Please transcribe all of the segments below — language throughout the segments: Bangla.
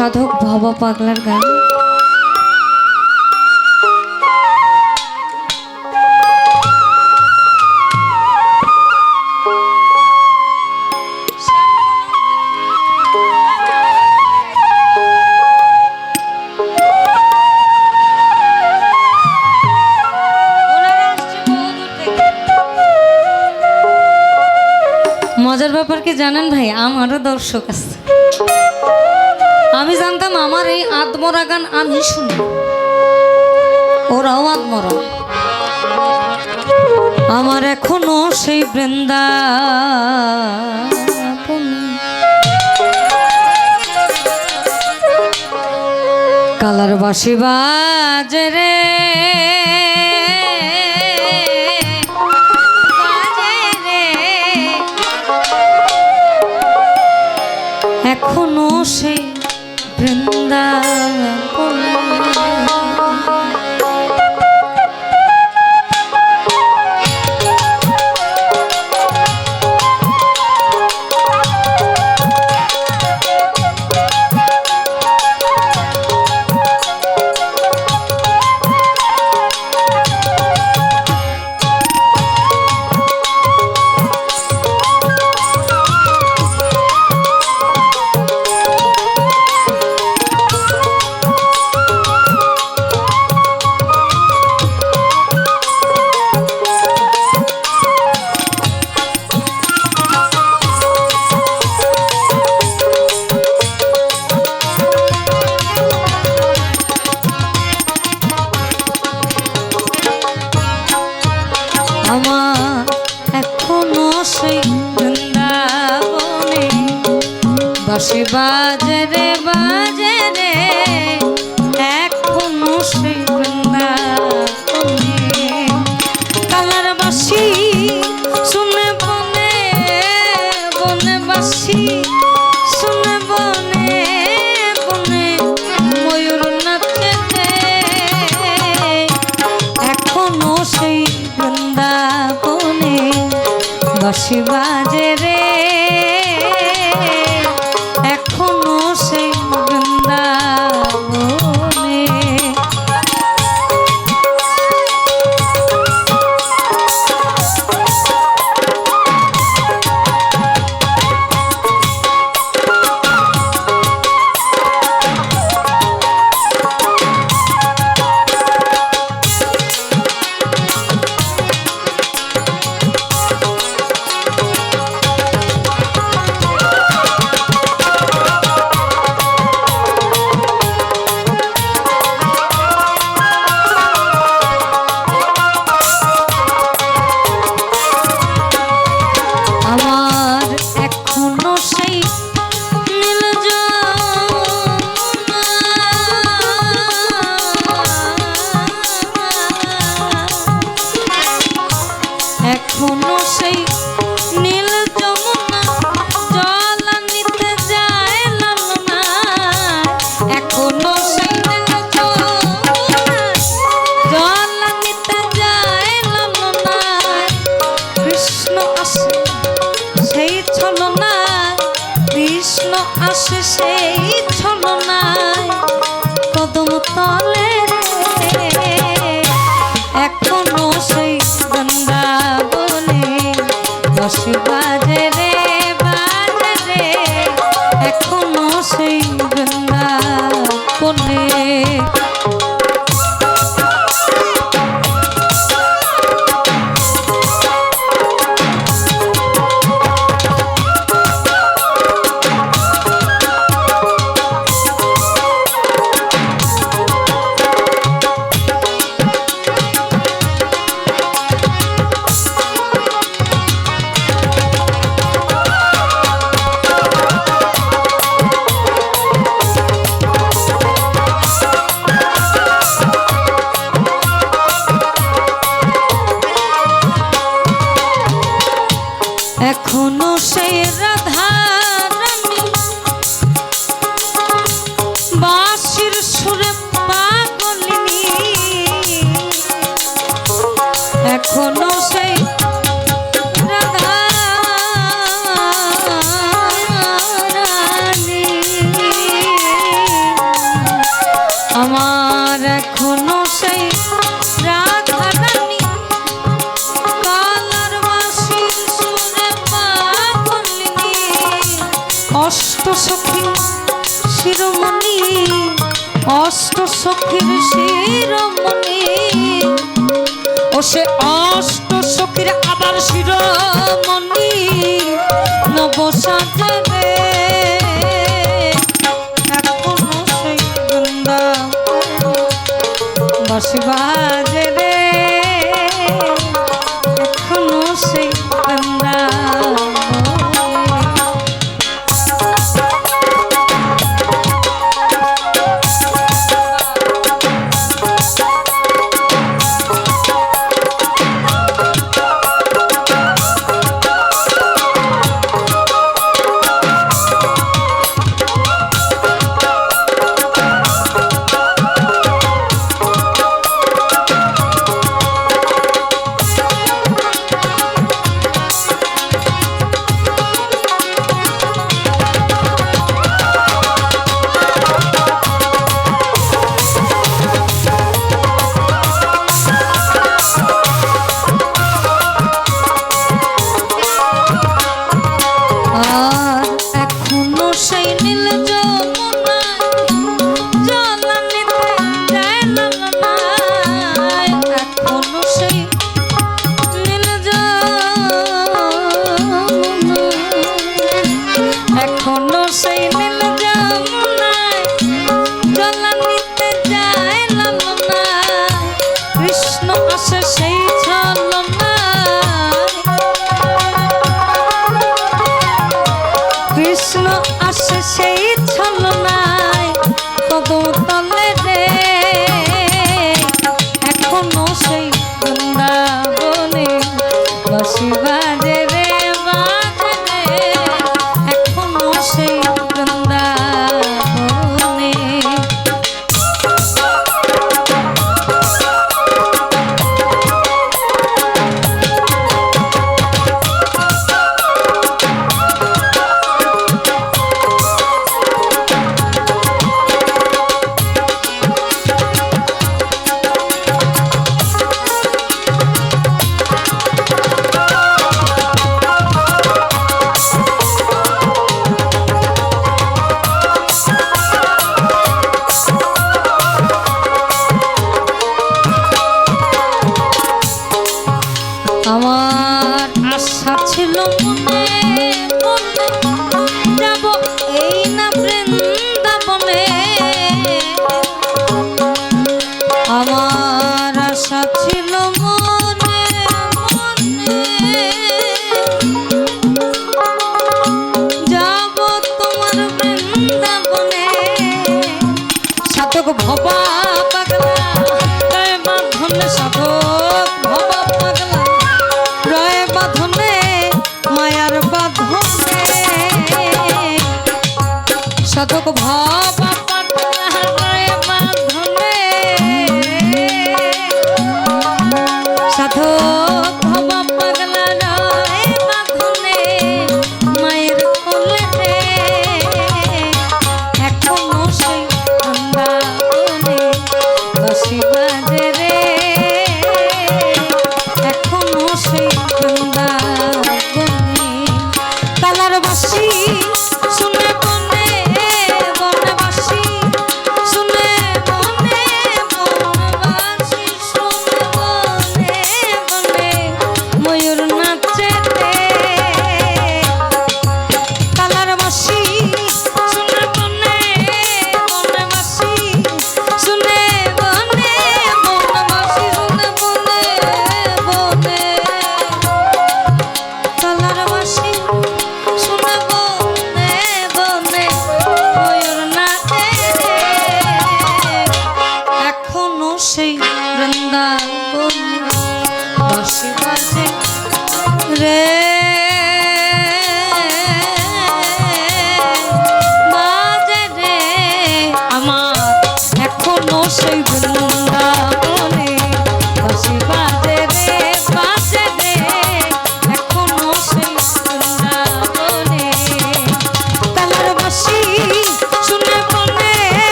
সাধক ভব পাগলার গান। মজার ব্যাপার কি জানেন ভাই? আমারও দর্শক আছে। আমি জানতাম আমার এই আত্মরা গান আমি শুনি ওরাও আত্মরা। আমার এখনও সেই বৃন্দা কালার বাসি বাজে রে। এখনও সেই আমার এখনও বাসি বাজে রে বাজে রে এখনও সেই বাসি রমণী নবসাধে আসে সেই ছলনায় কদম তলে রে বাংলার বাসী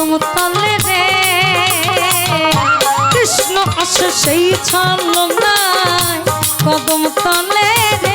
কুসুম রে কৃষ্ণ আসে সেই ছলনায় কদম তলে রে